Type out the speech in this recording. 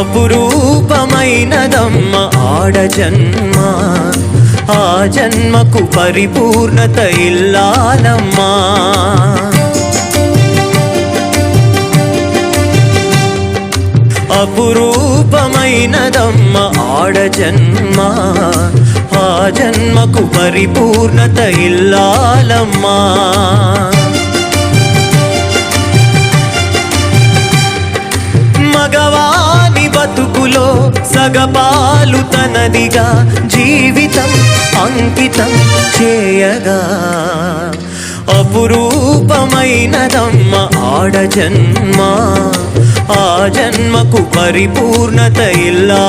అపురూపమైనదమ్మ ఆడ జన్మ. ఆ జన్మకు పరిపూర్ణత ఇల్లాలమ్మా. అపురూపమైనదమ్మ ఆడ జన్మ. ఆ జన్మకు పరిపూర్ణత ఇల్లాలమ్మా. మగవా బతుకులో సగపాలు తనదిగా జీవితం అంకితం చేయగా. అపురూపమైనదమ్మ ఆడ జన్మ ఆ జన్మకు పరిపూర్ణత ఇల్లా.